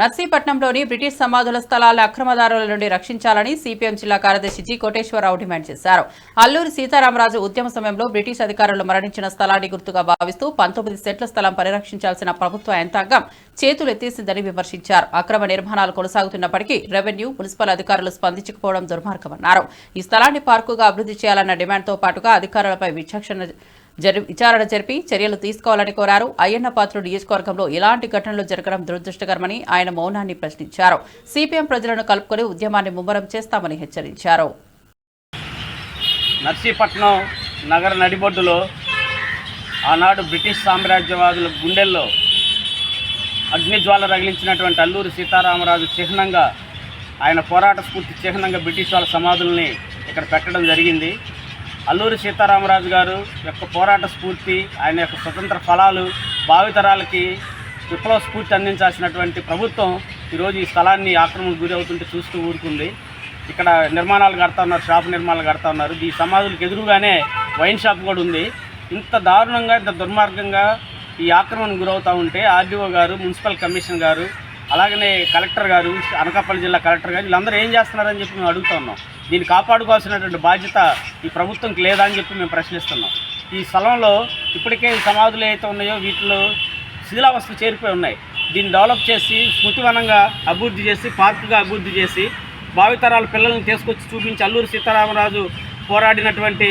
నర్సీపట్నంలోని British సమాధుల స్థలాల అక్రమదారుల నుండి రక్షించాలని సిపిఎం జిల్లా కార్యదర్శి జి కోటేశ్వరరావు డిమాండ్ చేశారు. అల్లూరి సీతారామరాజు ఉద్యమ సమయంలో బ్రిటిష్ అధికారులు మరణించిన స్థలాన్ని గుర్తుగా భావిస్తూ పంతొమ్మిది సెట్ల స్థలం పరిరక్షించాల్సిన ప్రభుత్వ యంత్రాంగం చేతులెత్తేసిందని విమర్శించారు. అక్రమ నిర్మాణాలు కొనసాగుతున్నప్పటికీ రెవెన్యూ మున్సిపల్ అధికారులు స్పందించకపోవడం దుర్మార్గమన్నారు. ఈ స్థలాన్ని పార్కుగా అభివృద్ధి చేయాలన్న డిమాండ్తో పాటుగా అధికారులపై విచక్షణ విచారణ జరిపి చర్యలు తీసుకోవాలని కోరారు. అయ్యన్న పాత్రుడు నియోజకవర్గంలో ఇలాంటి ఘటనలు జరగడం దురదృష్టకరమని ఆయన మౌనాన్ని ప్రశ్నించారు. సిపిఎం ప్రజలను కలుపుకొని ఉద్యమాన్ని ముమ్మరం చేస్తామని హెచ్చరించారు. నర్సీపట్నం నగర నడిబొడ్డులో ఆనాడు బ్రిటిష్ సామ్రాజ్యవాదుల గుండెల్లో అగ్నిజ్వాల రగిలించినటువంటి అల్లూరి సీతారామరాజు చిహ్నంగా ఆయన పోరాట స్ఫూర్తి చిహ్నంగా బ్రిటిష్ వాళ్ళ సమాధుల్ని ఇక్కడ పెట్టడం జరిగింది. అల్లూరి సీతారామరాజు గారు యొక్క పోరాట స్ఫూర్తి ఆయన యొక్క స్వతంత్ర ఫలాలు భావితరాలకి విప్లవ స్ఫూర్తి అందించాల్సినటువంటి ప్రభుత్వం ఈరోజు ఈ స్థలాన్ని ఆక్రమణకు గురి అవుతుంటే చూస్తూ ఊరుకుంది. ఇక్కడ నిర్మాణాలు కడతా ఉన్నారు షాప్ నిర్మాణాలు కడతా ఉన్నారు. ఈ సమాధులకు ఎదురుగానే వైన్ షాప్ కూడా ఉంది. ఇంత దారుణంగా ఇంత దుర్మార్గంగా ఈ ఆక్రమణకు గురవుతూ ఉంటే ఆర్డీఓ గారు మున్సిపల్ కమిషన్ గారు అలాగనే కలెక్టర్ గారు అనకాపల్లి జిల్లా కలెక్టర్ గారు వీళ్ళందరూ ఏం చేస్తున్నారని చెప్పి మేము అడుగుతా ఉన్నాం. దీన్ని కాపాడుకోవాల్సినటువంటి బాధ్యత ఈ ప్రభుత్వంకి లేదా అని చెప్పి మేము ప్రశ్నిస్తున్నాం. ఈ స్థలంలో ఇప్పటికే సమాధులు ఏవైతే ఉన్నాయో వీటిలో శిథిలావస్థ చేరిపోయి ఉన్నాయి. దీన్ని డెవలప్ చేసి స్మృతివనంగా అభివృద్ధి చేసి పార్కుగా అభివృద్ధి చేసి భావితరాల పిల్లల్ని తీసుకొచ్చి చూపించి అల్లూరు సీతారామరాజు పోరాడినటువంటి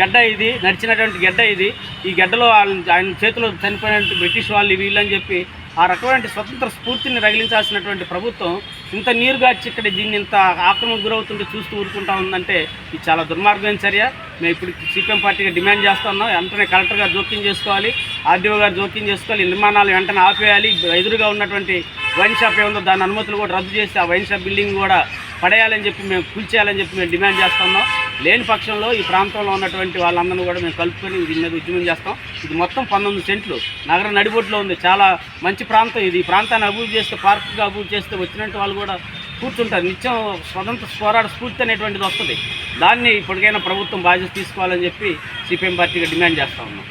గడ్డ ఇది నడిచినటువంటి గడ్డ ఇది. ఈ గడ్డలో ఆయన ఆయన చేతిలో చనిపోయినటువంటి బ్రిటిష్ వాళ్ళు వీళ్ళని చెప్పి ఆ రకమైన స్వతంత్ర స్ఫూర్తిని రగిలించాల్సినటువంటి ప్రభుత్వం ఇంత నీరుగార్చి ఇక్కడ దీన్ని ఇంత ఆక్రమణకు గురవుతుంటే చూస్తూ ఊరుకుంటా ఉందంటే ఇది చాలా దుర్మార్గమైన చర్య. మేము ఇప్పుడు సిపిఎం పార్టీగా డిమాండ్ చేస్తా ఉన్నాం. వెంటనే కలెక్టర్ గారు జోక్యం చేసుకోవాలి. ఆర్డీఓ గారు జోక్యం చేసుకోవాలి. నిర్మాణాలు వెంటనే ఆపేయాలి. ఎదురుగా ఉన్నటువంటి వైన్ షాప్ ఏముందో దాని అనుమతులు కూడా రద్దు చేసి ఆ వైన్ షాప్ బిల్డింగ్ కూడా పడేయాలని చెప్పి మేము కూల్చేయాలని చెప్పి మేము డిమాండ్ చేస్తున్నాం లేని పక్షంలో ఈ ప్రాంతంలో ఉన్నటువంటి వాళ్ళందరినీ కూడా మేము కలుపుకొని దీని మీద ఉద్యమం చేస్తాం. ఇది మొత్తం పంతొమ్మిది సెంట్లు. నగరం నడిబొడ్లో ఉంది. చాలా మంచి ప్రాంతం ఇది. ఈ ప్రాంతాన్ని అభివృద్ధి చేస్తే పార్కుగా అభివృద్ధి చేస్తే వచ్చినట్టు వాళ్ళు కూడా కూర్చుంటారు. నిత్యం స్వతంత్ర పోరాట స్ఫూర్తి అనేటువంటిది వస్తుంది. దాన్ని ఇప్పటికైనా ప్రభుత్వం బాధ్యత తీసుకోవాలని చెప్పి సిపిఎం పార్టీగా డిమాండ్ చేస్తా ఉన్నాం.